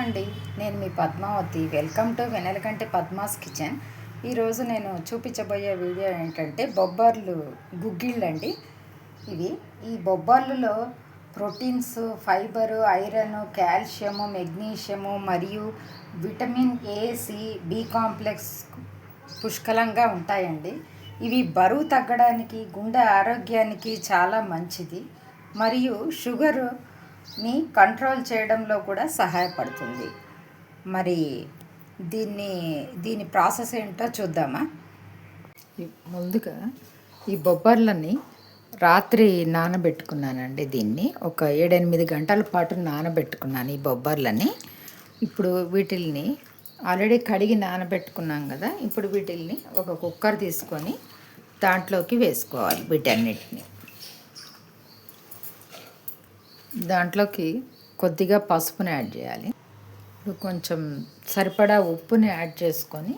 అండి నేను మీ Padmavathi. Welcome to Venalakanti Padma's kitchen. ఈరోజు నేను చూపించబోయే వీడియో ఏంటంటే బొబ్బర్లు గుగ్గిళ్ళు అండి ఇవి ఈ బొబ్బర్లలో proteins fibre iron calcium magnesium మరియు vitamin A C B complex పుష్కలంగా ఉంటాయండి. ఇవి బరువు తగ్గడానికి గుండె ఆరోగ్యానికి చాలా మంచిది. మరియు ని కంట్రోల్ చేయడంలో కూడా సహాయపడుతుంది. మరి దీన్ని దీని ప్రాసెస్ ఏంటో చూద్దామా? ముందుగా ఈ బొబ్బర్లని రాత్రి నానబెట్టుకున్నానండి దీన్ని. ఒక ఏడెనిమిది గంటల పాటు నానబెట్టుకున్నాను ఈ బొబ్బర్లని. ఇప్పుడు వీటిల్ని ఆల్రెడీ కడిగి నానబెట్టుకున్నాం కదా ఇప్పుడు వీటిల్ని ఒక కుక్కర్ తీసుకొని దాంట్లోకి వేసుకోవాలి వీటన్నిటిని. దాంట్లోకి కొద్దిగా పసుపుని యాడ్ చేయాలి. ఇప్పుడు కొంచెం సరిపడా ఉప్పుని యాడ్ చేసుకొని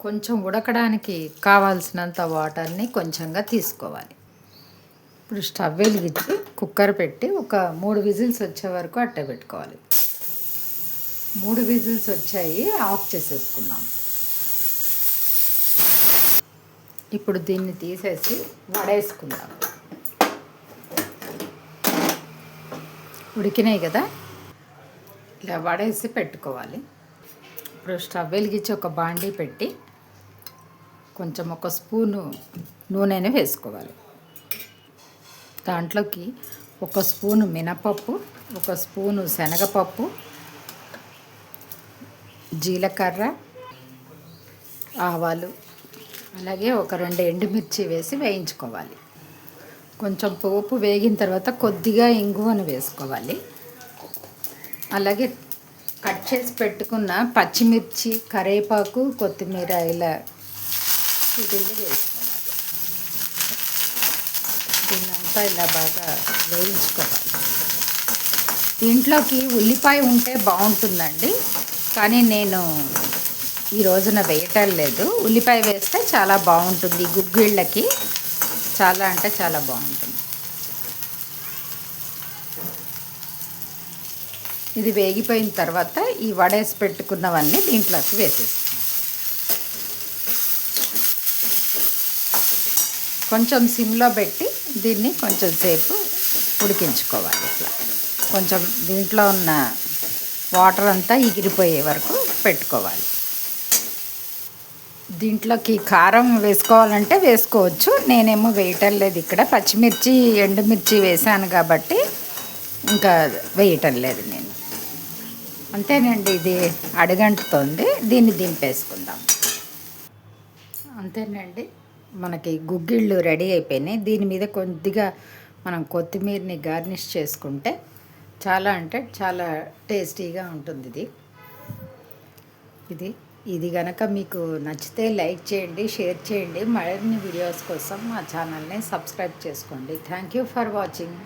కొంచెం ఉడకడానికి కావాల్సినంత వాటర్ని కొంచెంగా తీసుకోవాలి. ఇప్పుడు స్టవ్ వెలిగించి కుక్కర్ పెట్టి ఒక మూడు విజిల్స్ వచ్చే వరకు అట్టే పెట్టుకోవాలి. మూడు విజిల్స్ వచ్చాయి ఆఫ్ చేసేసుకున్నాం ఇప్పుడు దీన్ని తీసేసి వడేసుకుందాం. ఉడికినాయి కదా ఇలా వడేసి పెట్టుకోవాలి. ఇప్పుడు స్టవ్ వెలిగించి ఒక బాండీ పెట్టి కొంచెం ఒక స్పూను నూనెని వేసుకోవాలి. దాంట్లోకి ఒక స్పూను మినపప్పు ఒక స్పూను శనగపప్పు జీలకర్ర ఆవాలు అలాగే ఒక రెండు ఎండుమిర్చి వేసి వేయించుకోవాలి. కొంచెం పోపు వేగిన తర్వాత కొద్దిగా ఇంగువను వేసుకోవాలి. అలాగే కట్ చేసి పెట్టుకున్న పచ్చిమిర్చి కరేపాకు కొత్తిమీర ఇలా వీటిని వేసుకోవాలి. దీన్నంతా ఇలా బాగా వేయించుకోవాలి. దీంట్లోకి ఉల్లిపాయ ఉంటే బాగుంటుందండి. కానీ నేను ఈ రోజున వేయటం లేదు. ఉల్లిపాయ వేస్తే చాలా బాగుంటుంది గుగ్గిళ్ళకి. చాలా అంటే చాలా బాగుంటుంది. ఇది వేగిపోయిన తర్వాత ఈ వడేసి పెట్టుకున్నవన్నీ దీంట్లోకి వేసేస్తాం కొంచెం సిమ్లో పెట్టి దీన్ని కొంచెం సేపు ఉడికించుకోవాలి ఇట్లా. కొంచెం దీంట్లో ఉన్న వాటర్ అంతా ఎగిరిపోయే వరకు పెట్టుకోవాలి. దీంట్లోకి కారం వేసుకోవాలంటే వేసుకోవచ్చు. నేనేమో వేయటం లేదు ఇక్కడ. పచ్చిమిర్చి ఎండుమిర్చి వేసాను కాబట్టి ఇంకా వేయటం లేదు నేను. అంతేనండి ఇది అడగంటుతోంది. దీన్ని దింపేసుకుందాం. అంతేనండి మనకి గుగ్గిళ్ళు రెడీ అయిపోయినాయి. దీని మీద కొద్దిగా మనం కొత్తిమీరని గార్నిష్ చేసుకుంటే చాలా అంటే చాలా టేస్టీగా ఉంటుంది ఇది. ఇది ఇది కనుక మీకు నచ్చితే లైక్ చేయండి షేర్ చేయండి. మరిన్ని వీడియోస్ కోసం మా ఛానల్ని సబ్స్క్రైబ్ చేసుకోండి. Thank you for watching.